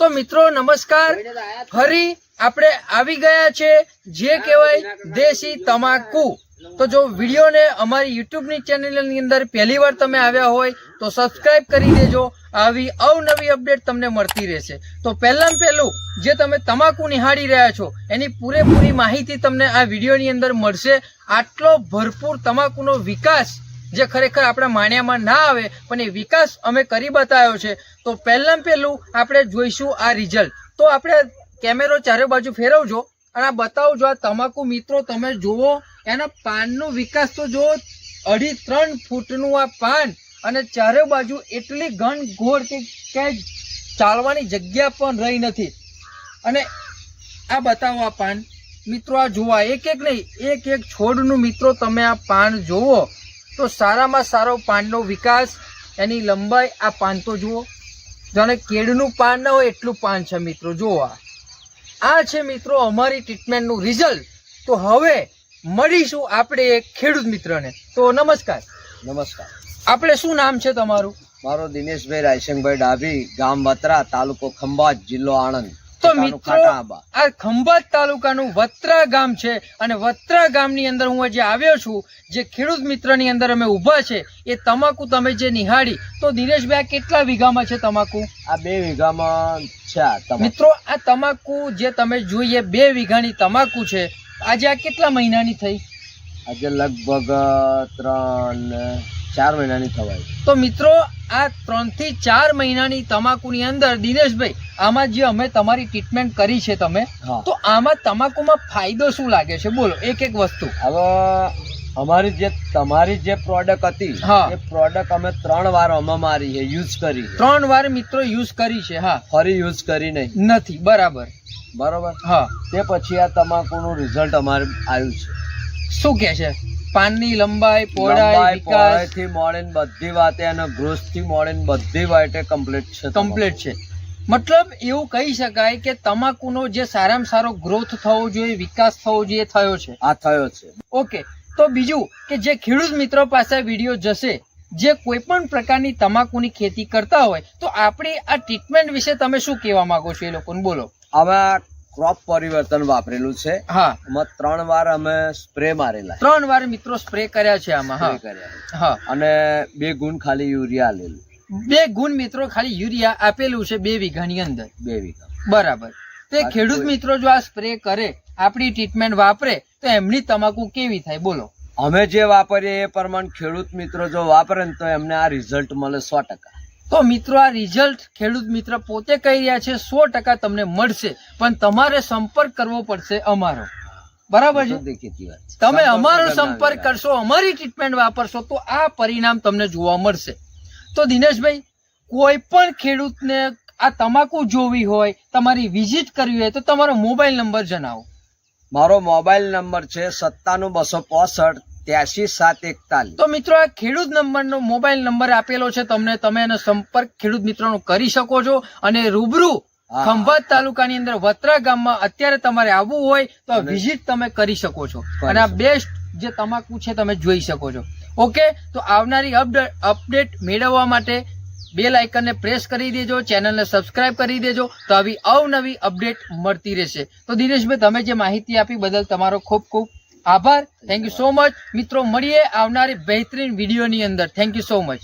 તો મિત્રો, નમસ્કાર. ફરી આપણે આવી ગયા છે, જે કહેવાય દેશી તમાકુ. તો જો વિડીયોને અમારી યુટ્યુબની ચેનલની અંદર પહેલી વાર તમે આવ્યા હોય, તો સબસ્ક્રાઇબ કરી દેજો. આવી અવનવી અપડેટ તમને મળતી રહેશે. તો પહેલાં પહેલું, જે તમે તમાકુ નિહાળી રહ્યા છો, એની પૂરેપૂરી માહિતી તમને આ વિડીયોની અંદર મળશે. આટલો ભરપૂર તમાકુનો વિકાસ જે ખરેખર આપણા માણ્યામાં ના આવે, પણ એ વિકાસ અમે કરી બતાવ્યો છે, તો પહેલાં પહેલું આપણે જોઈશું આ રિઝલ્ટ તો આપણે કેમેરો ચારે બાજુ ફેરવજો, અને આ બતાવજો આ તમાકુ મિત્રો, તમે જુઓ, એના પાનનો વિકાસ તો જુઓ, અઢી ત્રણ ફૂટનું આ પાન, અને ચારે બાજુ એટલી ઘન ઘોર કે ક્યાંય ચાલવાની જગ્યા પણ રહી નથી. અને આ બતાવો આ પાન. મિત્રો, આ જોવા એક એક નહીં, એક એક છોડનું મિત્રો, તમે આ પાન જુઓ. તો સારામાં સારો પાનનો વિકાસ એની લંબાઈ આ પાન તો જુઓ. જાણે કેળનું પાન ના હોય એટલું પાન છે મિત્રો જુઓ આ. આ છે મિત્રો અમારી ટ્રીટમેન્ટનું રિઝલ્ટ તો હવે મળીશું આપણે એક ખેડૂત મિત્રને. તો નમસ્કાર. નમસ્કાર. આપણે શું નામ છે તમારું? મારો દિનેશભાઈ રાયસિંગભાઈ ડાભી ગામ વતરા તાલુકો ખંભાત જિલ્લો આણંદ. તો મિત્રો આ ખંભાત તાલુકાનું વત્રા ગામ છે અને વત્રા ગામની અંદર હું આજે આવ્યો છું. જે ખેડૂત મિત્રની અંદર અમે ઊભા છે. એ તમાકુ તમે જે નિહાળી તો દિનેશભાઈ આ કેટલા વીઘામાં છે તમાકુ? આ બે વીઘામાં છે મિત્રો આ તમાકુ જે તમે જોઈએ બે વીઘાની તમાકુ છે. આજે આ કેટલા મહિનાની થઈ? આજે લગભગ ત્રણ ચાર મહિનાની થવાય તો મિત્રો આ ત્રણથી ચાર મહિનાની તમાકુની અંદર દિનેશભાઈ આમાં જે અમે તમારી ટ્રીટમેન્ટ કરી છે તમે તો આમાં તમાકુમાં ફાયદો શું લાગે છે? બોલો એક એક વસ્તુ. હવે અમારી જે તમારી જે પ્રોડક્ટ હતી. એ પ્રોડક્ટ અમે ત્રણ વાર અમે મારી છે યુઝ કરી ત્રણ વાર મિત્રો યુઝ કરી છે હા. ફરી યુઝ કરી નહીં. નથી બરાબર. બરોબર? હા. તે પછી આ તમાકુનું રિઝલ્ટ અમારે આવ્યું છે. શું કે છે? પાનની લંબાઈ પહોળાઈ વિકાસ? પહોળાઈથી મોડીને બધી વાતે અને ગ્રોથથી મોડેન બધી વાતે કમ્પ્લીટ છે કમ્પ્લીટ છે. મતલબ એવું કહી શકાય કે તમાકુનો જે સારામાં સારો ગ્રોથ થવો જોઈએ વિકાસ થવો જોઈએ થયો છે. આ થયો છે. ઓકે તો બીજું કે જે ખેડૂત મિત્રો પાસે વીડિયો જશે જે કોઈ પણ પ્રકારની તમાકુની ખેતી કરતા હોય તો આપણી આ ટ્રીટમેન્ટ વિશે તમે શું કહેવા માંગો છો એ લોકોને? બોલો. અમે ક્રોપ પરિવર્તન વાપરેલું છે. હા. એમાં ત્રણ વાર અમે સ્પ્રે મારેલા. ત્રણ વાર મિત્રો સ્પ્રે કર્યા છે આમાં હા. કર્યા હા. અને બે ગુણ ખાલી યુરિયા લેલું બે ગુણ મિત્રો ખાલી યુરિયા આપેલું છે બે વીઘાની અંદર. બે વીઘા. બરાબર. તે ખેડૂત મિત્રો જો આ સ્પ્રે કરે આપણી ટ્રીટમેન્ટ વાપરે તો એમની તમાકુ કેવી થાય? બોલો. અમે જે વાપરીએ એ પ્રમાણે ખેડૂત મિત્રો જો વાપરે ને તો એમને આ રિઝલ્ટ મળે સો ટકા. તો મિત્રો આ રિઝલ્ટ ખેડૂત મિત્ર પોતે કહી રહ્યા છે સો ટકા તમને મળશે પણ તમારે સંપર્ક કરવો પડશે અમારો. બરાબર છે. તમે અમારો સંપર્ક કરશો અમારી ટ્રીટમેન્ટ વાપરશો તો આ પરિણામ તમને જોવા મળશે. તો દિનેશભાઈ કોઈ પણ ખેડૂતને આ તમાકુ જોવી હોય તમારી વિઝિટ કરવી હોય તો તમારો મોબાઈલ નંબર જણાવો. મારો મોબાઈલ નંબર છે સત્તાનું બસો પોસઠ ત્યાસી સાત એકતાલીસ. તો મિત્રો આ ખેડૂત નંબરનો મોબાઈલ નંબર આપેલો છે. તમને તમે એનો સંપર્ક ખેડૂત મિત્રોનો કરી શકો છો અને રૂબરૂ. ખંભાત તાલુકાની અંદર વત્રા ગામમાં અત્યારે તમારે આવવું હોય તો વિઝિટ તમે કરી શકો છો. અને આ બેસ્ટ જે તમાકુ છે તમે જોઈ શકો છો. ઓકે? તો આવનારી અપડે- અપડેટ મેળવવા માટે બેલ આઇકનને પ્રેસ કરી દેજો ચેનલને સબસ્ક્રાઇબ કરી દેજો તો આવી અવનવી અપડેટ મળતી રહેશે. તો દિનેશભાઈ તમે જે માહિતી આપી બદલ તમારો ખૂબ ખૂબ આભાર. થેન્ક યુ સો મચ મિત્રો, મળીએ આવનારી બહેતરીન વિડીયોની અંદર. Thank you so much